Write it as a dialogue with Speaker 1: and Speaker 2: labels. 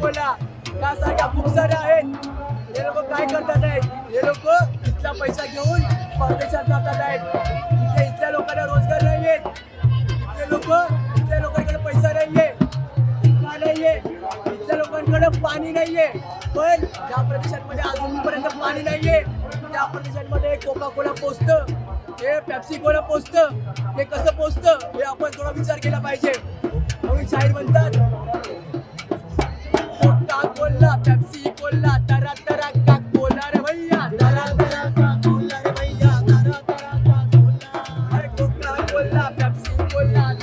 Speaker 1: Cola यासारख्या खूप साऱ्या आहेत. हे लोक काय करतात आहेत? हे लोक इथला पैसा घेऊन परदेशात जातात आहेत. इथे इथल्या लोकांना रोजगार नाही आहेत इथले लोक इथल्या लोकांकडे पैसा नाहीये. का आहे इथल्या लोकांकडे पाणी नाही आहे पण ज्या प्रदेशांमध्ये अजूनपर्यंत पाणी नाही आहे त्या प्रदेशांमध्ये कोका कोला पोचतं. हे पॅप्सी कोला पोचतं. हे कसं पोचतं? हे आपण थोडा विचार केला पाहिजे. म्हणून शाहीर म्हणतात